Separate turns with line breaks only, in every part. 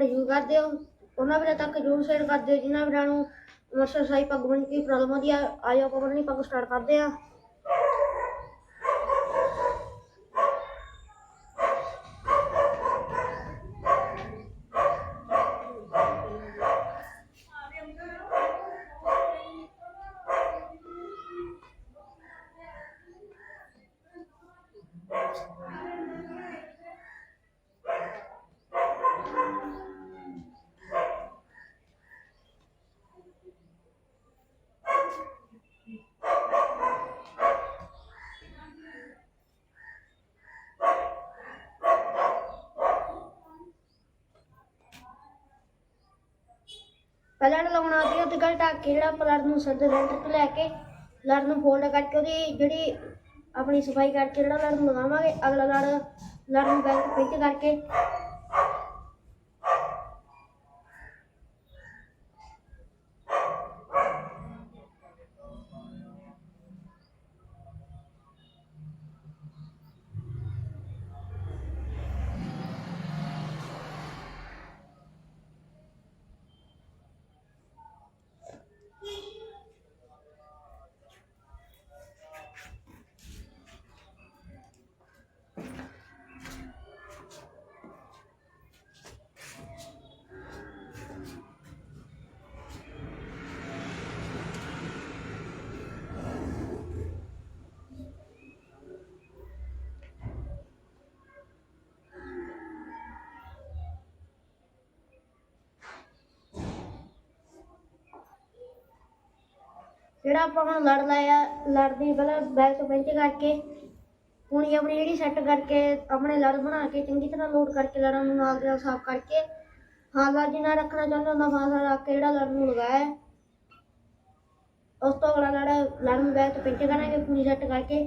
Comment you ਕਰ ਦਿਓ। ਉਹਨਾਂ ਵੀਰਾਂ ਤੱਕ ਜਰੂਰ ਸ਼ੇਅਰ ਕਰ ਦਿਓ। ਜਿਨ੍ਹਾਂ ਵੀਰਾਂ ਨੂੰ ਮਰਸਰ ਸਾਈ ਪੱਗ ਬਣ ਕੀ ਪ੍ਰੋਬਲਮ ਆਉਂਦੀ ਆ ਆਇਓ ਆਪਾਂ ਬੰਨਣੀ ਪੱਗ ਸਟਾਰਟ ਕਰਦੇ ਆ। ਪਹਿਲਾਂ ਲਾਉਣਾ ਸੀ ਉਹਦੇ ਗੱਲ ਢੱਕ ਕੇ ਜਿਹੜਾ ਆਪਾਂ ਲੜ ਨੂੰ ਸਿਰ ਦੇ ਸੈਂਟਰ ਲੈ ਕੇ ਲੜ ਨੂੰ ਫੋਲਡ ਕਰਕੇ ਉਹਦੀ ਜਿਹੜੀ ਆਪਣੀ ਸਫ਼ਾਈ ਕਰਕੇ ਜਿਹੜਾ ਲੜ ਨੂੰ ਲਗਾਵਾਂਗੇ, ਅਗਲਾ ਲੜ ਲੜ ਨੂੰ ਬੈਕ ਪਿੰਚ ਕਰਕੇ ਜਿਹੜਾ ਆਪਾਂ ਹੁਣ ਲੜ ਲਾਇਆ, ਲੜਦੀ ਪਹਿਲਾਂ ਬੈਕ ਤੋਂ ਪਿੰਚ ਕਰਕੇ, ਪੂਣੀ ਆਪਣੀ ਜਿਹੜੀ ਸੈੱਟ ਕਰਕੇ ਆਪਣੇ ਲੜ ਬਣਾ ਕੇ ਚੰਗੀ ਤਰ੍ਹਾਂ ਲੋਡ ਕਰਕੇ ਲੜਾਂ ਨੂੰ ਨਾਲ ਦੇ ਨਾਲ ਸਾਫ਼ ਕਰਕੇ ਹਾਲਾ ਜਿੰਨਾ ਰੱਖਣਾ ਚਾਹੁੰਦਾ ਹੁੰਦਾ ਫਾਸਲਾ ਰੱਖ ਕੇ ਜਿਹੜਾ ਲੜ ਨੂੰ ਲਗਾਇਆ। ਉਸ ਤੋਂ ਅਗਲਾ ਲੜ ਲੜ ਨੂੰ ਬੈਕ ਤੋਂ ਪਿੰਚ ਕਰਾਂਗੇ ਪੂਣੀ ਸੈੱਟ ਕਰਕੇ।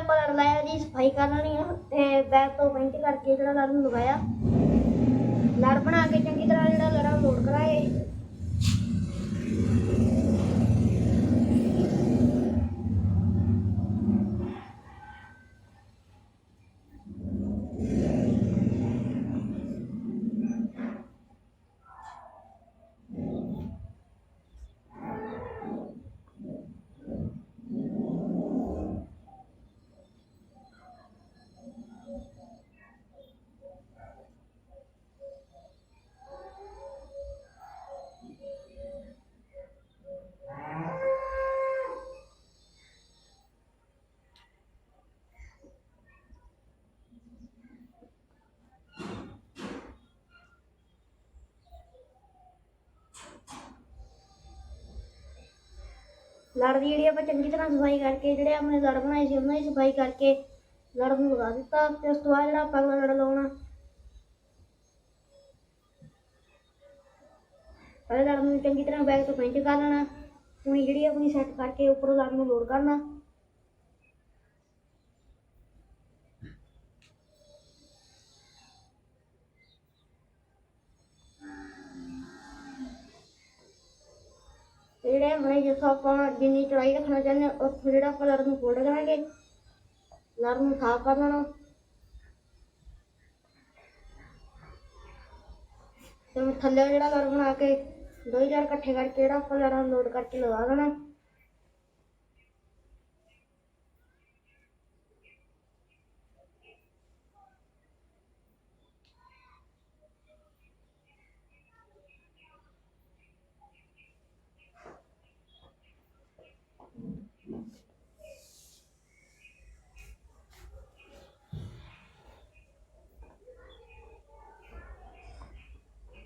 ਤੇ ਹੁਣ ਆਪਾਂ ਲੜ ਲਾਇਆ ਜੀ ਸਫ਼ਾਈ ਕਰ ਲੈਣੀ ਆ ਤੇ ਬੈਗ ਤੋਂ ਪਿੰਚ ਕਰਕੇ ਜਿਹੜਾ ਲੜ ਨੂੰ ਲਗਾਇਆ। ਲੜ ਬਣਾ ਕੇ ਚੰਗੀ ਤਰ੍ਹਾਂ ਜਿਹੜਾ ਲੜਾ ਲੋਡ ਕਰਾਏ। ਲੜ ਦੀ ਜਿਹੜੀ ਆਪਾਂ ਚੰਗੀ ਤਰ੍ਹਾਂ ਸਫ਼ਾਈ ਕਰਕੇ, ਜਿਹੜੇ ਆਪਣੇ ਲੜ ਬਣਾਏ ਸੀ, ਉਹਨਾਂ ਦੀ ਸਫ਼ਾਈ ਕਰਕੇ ਲੜ ਨੂੰ ਲਗਾ ਦਿੱਤਾ ਤੇ ਉਸ ਤੋਂ ਬਾਅਦ ਜਿਹੜਾ ਆਪਾਂ ਅਗਲਾ ਲੜ ਲਾਉਣਾ। ਪਹਿਲੇ ਲੜ ਨੂੰ ਚੰਗੀ ਤਰ੍ਹਾਂ ਬੈਗ ਤੋਂ ਪਿੰਚ ਕਰ ਲੈਣਾ ਪੂਣੀ ਜਿਹੜੀ ਆਪਣੀ ਸੈੱਟ ਕਰਕੇ ਉੱਪਰੋਂ ਲੜ ਨੂੰ ਲੋਡ ਕਰਨਾ ਤੇ ਜਿਹੜੇ ਆਪਣੇ ਜਿਸ ਆਪਾਂ ਜਿੰਨੀ ਚੜਾਈ ਰੱਖਣਾ ਚਾਹੁੰਦੇ ਹਾਂ, ਉੱਥੋਂ ਜਿਹੜਾ ਆਪਾਂ ਲੜ ਨੂੰ ਫੋਲਡ ਕਰਾਂਗੇ, ਲੜ ਨੂੰ ਸਾਫ਼ ਕਰ ਲੈਣਾ। ਤੇ ਥੱਲੇ ਜਿਹੜਾ ਲੜ ਬਣਾ ਕੇ ਦੋ ਹੀ ਹਜ਼ਾਰ ਇਕੱਠੇ ਕਰਕੇ ਜਿਹੜਾ ਆਪਾਂ ਲੜਾਂ ਲੋਡ ਕਰਕੇ ਲਗਾ ਦੇਣਾ।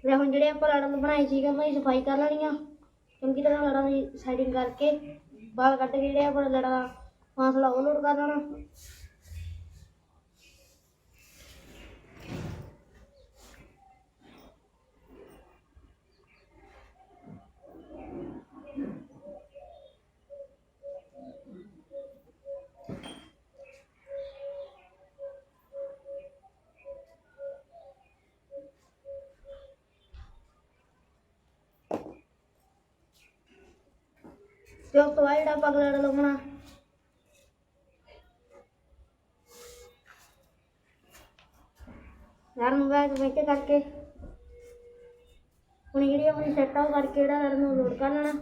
ਤੇ ਹੁਣ ਜਿਹੜੇ ਆਪਾਂ ਲੜਨ ਬਣਾਏ ਸੀਗੇ, ਉਹਨਾਂ ਦੀ ਸਫ਼ਾਈ ਕਰ ਲੈਣੀ ਆ। ਚੰਗੀ ਤਰ੍ਹਾਂ ਲੜਾਂ ਦੀ ਸਾਈਡਿੰਗ ਕਰਕੇ ਬਾਲ ਕੱਢ ਕੇ ਜਿਹੜੇ ਆਪਾਂ ਲੜਾਂ ਫਾਸਲਾ ਉਹ ਲੋਡ ਕਰ ਲੈਣਾ ਤੇ ਉਸ ਤੋਂ ਬਾਅਦ ਜਿਹੜਾ ਆਪਾਂ ਅਗਲਾ ਲਾਉਣਾ। ਯਾਰ ਨੂੰ ਬੈਗ ਵਿੱਚ ਕਰਕੇ। ਹੁਣ ਜਿਹੜੀ ਆਪਣੀ ਸੈਟ ਆਉ ਕਰਕੇ ਜਿਹੜਾ ਲੜਨ ਨੂੰ ਲੋਡ ਕਰ ਲੈਣਾ।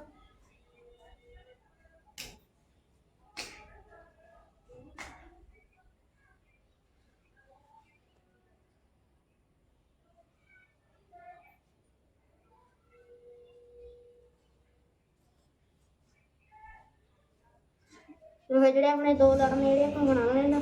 ਜਿਹੜੇ ਆਪਣੇ ਦੋ ਲੜ ਨੇ ਜਿਹੜੇ ਆਪਾਂ ਬਣਾ ਲੈਣਾ।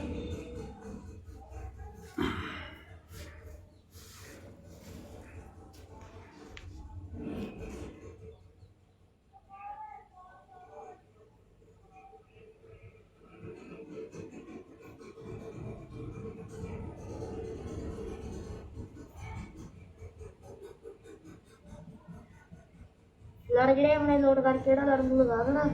ਲੜ ਜਿਹੜੇ ਆਪਣੇ ਲੋਡ ਕਰਕੇ ਜਿਹੜਾ ਲੜ ਨੂੰ ਲਗਾ ਦੇਣਾ।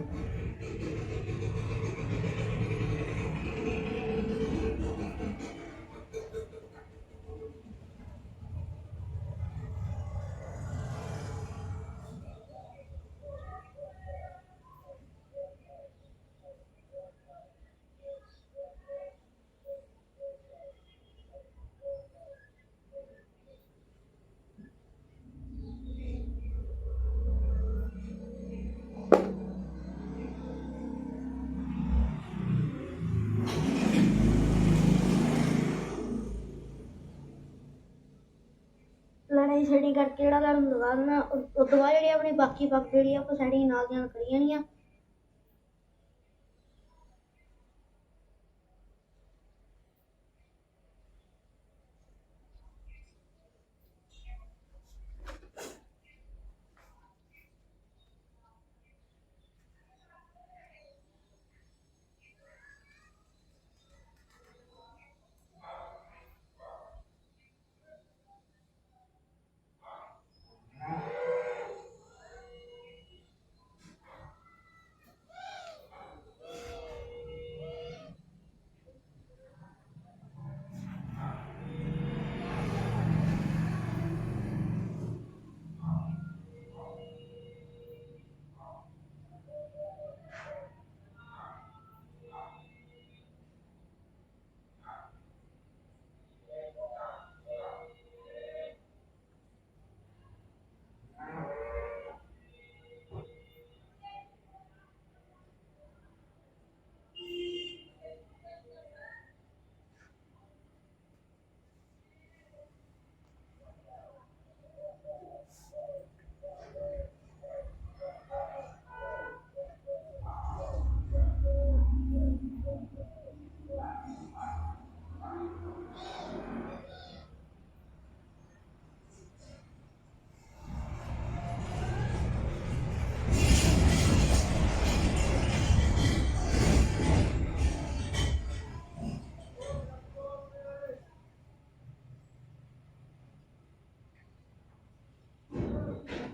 ਸੈਟਿੰਗ ਕਰਕੇ ਜਿਹੜਾ ਲੜ ਨੂੰ ਲਗਾ ਦੇਣਾ ਉਸ ਉਸ ਤੋਂ ਬਾਅਦ ਜਿਹੜੀ ਆਪਣੀ ਬਾਕੀ ਪੱਕ ਜਿਹੜੀ ਆ ਆਪਾਂ ਸੈਟਿੰਗ ਨਾਲ ਦੀਆਂ ਨਾਲ ਕਰੀ ਜਾਣੀਆਂ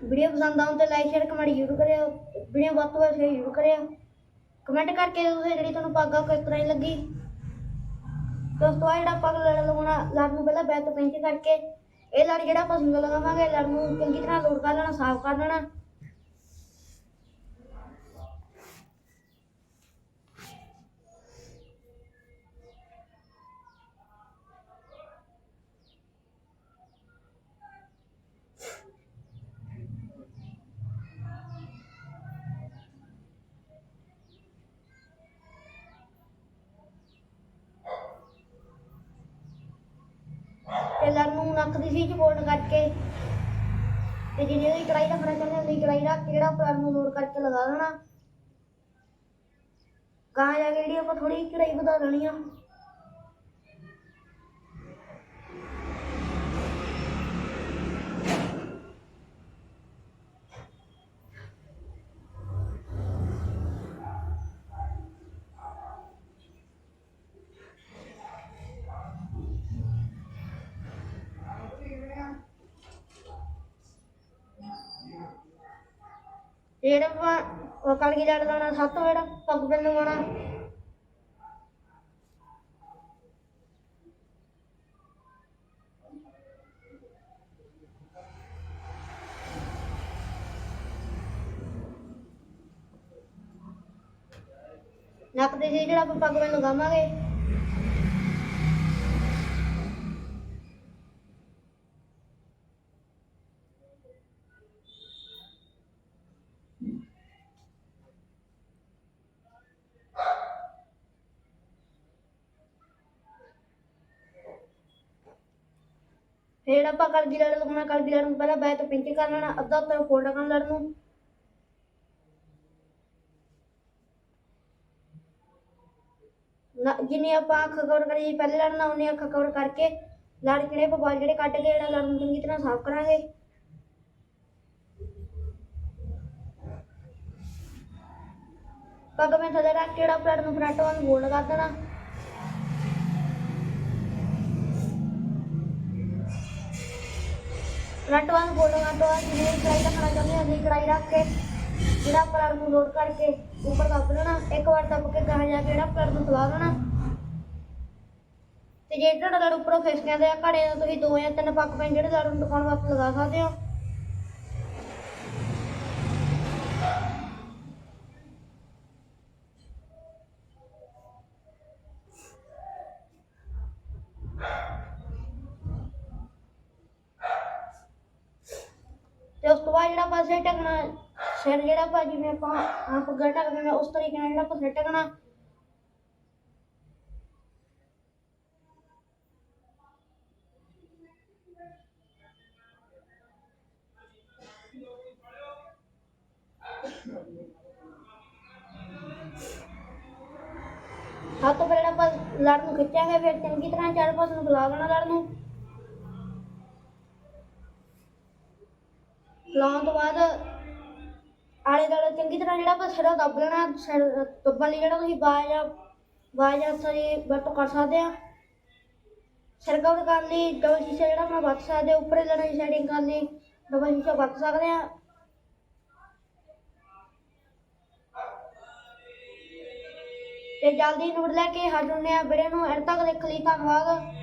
ਵੀਡੀਓ ਪਸੰਦ ਆਉਣ ਤੇ ਲਾਈਕ ਸ਼ੇਅਰ ਕਮੈਂਟ ਜ਼ਰੂਰ ਕਰਿਓ। ਵੀਡੀਓ ਵੱਧ ਤੋਂ ਵੱਧ ਸ਼ੇਅਰ ਜ਼ਰੂਰ ਕਰਿਓ। ਕਮੈਂਟ ਕਰਕੇ ਦੱਸੋ ਜਿਹੜੀ ਤੁਹਾਨੂੰ ਪੱਗ ਆ, ਉਹ ਕਿਸ ਤਰ੍ਹਾਂ ਦੀ ਲੱਗੀ। ਦੋਸਤੋ ਆ ਜਿਹੜਾ ਪੱਗ ਲੜ ਲਗਾਉਣਾ ਲੜ ਨੂੰ ਪਹਿਲਾਂ ਬੈਕ ਤੋਂ ਪੈਂਚ ਕਰਕੇ, ਇਹ ਲੜ ਜਿਹੜਾ ਆਪਾਂ ਸਿੰਗਲ ਲਗਾਵਾਂਗੇ ਲੜ ਨੂੰ ਚੰਗੀ ਤਰ੍ਹਾਂ ਲੋੜ ਕਰ ਲੈਣਾ, ਸਾਫ਼ ਕਰ ਲੈਣਾ ਤੇ ਲੜ ਨੂੰ ਨੱਕ ਦੀ ਸੀਚ ਬੋਲਡ ਕਰਕੇ। ਤੇ ਜਿਹੜੀ ਉਹਦੀ ਕੜਾਈ ਰੱਖਣਾ ਚਾਹੁੰਦੇ ਉਹਦੀ ਕੜਾਈ ਰੱਖ ਕੇ ਜਿਹੜਾ ਲੜ ਨੂੰ ਲੋਡ ਕਰਕੇ ਲਗਾ ਦੇਣਾ। ਕਾਂ ਜਾ ਕੇ ਜਿਹੜੀ ਆਪਾਂ ਥੋੜੀ ਕੜਾਈ ਵਧਾ ਲੈਣੀ ਆ। ਤੇ ਜਿਹੜਾ ਆਪਾਂ ਉਹ ਕਲਗੀ ਲੜ ਲਾਉਣਾ ਸੱਤ ਵੇੜਾ ਪੱਗ ਬੰਨ ਲਵਾਉਣਾ ਨੱਕ ਦੇ ਜਿਹੜਾ ਆਪਾਂ ਪੱਗ ਬੰਨ ਗਾਵਾਂਗੇ। ਫਿਰ ਆਪਾਂ ਕਲਗੀ ਲੜ ਲਗਾਉਣਾ ਕਲਗੀ ਲੜ ਨੂੰ ਪਹਿਲਾਂ ਬੈਕ ਪਿੰਚ ਕਰ ਲੈਣਾ, ਅੱਧਾ ਉੱਤਰ ਫੋਲਡ ਕਰਨਾ ਲੜ ਨੂੰ। ਜਿੰਨੀ ਆਪਾਂ ਅੱਖ ਕਵਰ ਕਰੀ ਪਹਿਲੇ ਲੜ ਨਾਲ ਅੱਖ ਕਵਰ ਕਰਕੇ ਲੜ ਕਿਹੜੇ ਆਪਾਂ ਜਿਹੜੇ ਕੱਢ ਕੇ ਜਿਹੜਾ ਲੜ ਨੂੰ ਚੰਗੀ ਤਰ੍ਹਾਂ ਸਾਫ਼ ਕਰਾਂਗੇ। ਪੱਗ ਮੈਂ ਥੱਲੇ ਰੱਖ ਕੇ ਜਿਹੜਾ ਪਲੜ ਨੂੰ ਫਰੰਟ ਵੱਲ ਗੋਲ ਕਰ ਦੇਣਾ। ਫਰੰਟ ਵੱਲ ਗੋਲ ਤੋਂ ਬਾਅਦ ਜਿਵੇਂ ਕੜਾਈ ਰੱਖਣਾ ਚਾਹੁੰਦੇ ਹਾਂ ਅਸੀਂ ਕੜਾਈ ਰੱਖ ਕੇ ਜਿਹੜਾ ਪਲੜ ਨੂੰ ਲੋਡ ਕਰਕੇ ਉੱਪਰ ਦੱਬ ਲੈਣਾ ਇੱਕ ਵਾਰ ਦੱਬ ਕੇ ਗਾਹਾਂ ਜਾ ਕੇ ਜਿਹੜਾ ਪਲੜ ਨੂੰ ਫਲਾ ਦੇਣਾ। ਤੇ ਜੇ ਤੁਹਾਡਾ ਲੜ ਉੱਪਰੋਂ ਫਿਸ ਜਾਂਦੇ ਆ, ਘੜੇ ਦਾ ਤੁਸੀਂ ਦੋ ਜਾਂ ਤਿੰਨ ਪੱਕ ਪੈਣ ਜਿਹੜੇ ਲੜ ਨੂੰ ਦੁਕਾਨ ਵਾਸਤੇ ਲਗਾ ਸਕਦੇ ਹੋ। ਬਾਅਦ ਜਿਹੜਾ ਆਪਾਂ ਸਿਰ ਢਕਣਾ, ਸਿਰ ਜਿਹੜਾ ਆਪਾਂ ਜਿਵੇਂ ਆਪਾਂ ਆਪ ਪੱਗਾਂ ਢੱਕਦੇ ਨੇ ਉਸ ਤਰੀਕੇ ਨਾਲ ਜਿਹੜਾ ਆਪਾਂ ਸਿਰ ਢਕਣਾ। ਹੱਥ ਤੋਂ ਜਿਹੜਾ ਆਪਾਂ ਲੜ ਨੂੰ ਖਿੱਚਾਂਗੇ ਫਿਰ ਚੰਗੀ ਤਰ੍ਹਾਂ ਚਾਰ ਪਾਸ ਨੂੰ ਬੁਲਾ ਲੈਣਾ ਲੜ ਨੂੰ। ਲਾਉਣ ਤੋਂ ਬਾਅਦ ਆਲੇ ਦੁਆਲੇ ਚੰਗੀ ਤਰ੍ਹਾਂ ਜਿਹੜਾ ਆਪਾਂ ਸਿਰ ਦੱਬ ਲੈਣਾ, ਸਿਰ ਦੱਬਣ ਲਈ ਜਿਹੜਾ ਤੁਸੀਂ ਬਾਜ ਜਾਂ ਬਾਜ ਜਾਂ ਸਰੀ ਵਰਤੋਂ ਕਰ ਸਕਦੇ ਆ। ਸਿਰ ਕਵਰ ਕਰਨ ਲਈ ਡਬਲ ਸ਼ੀਸ਼ਾ ਜਿਹੜਾ ਆਪਾਂ ਵਰਤ ਸਕਦੇ ਹਾਂ ਉੱਪਰੇ ਲੜਾਈ ਸੈਟਿੰਗ ਕਰਨ ਲਈ ਡਬਲ ਸ਼ੀਸ਼ਾ ਵਰਤ ਸਕਦੇ ਆ। ਤੇ ਜਲਦੀ ਨੋਟ ਲੈ ਕੇ ਸਾਡੇ ਆ ਵੀਡੀਓ ਨੂੰ ਐਡ ਤੱਕ ਦੇਖਣ ਲਈ ਧੰਨਵਾਦ।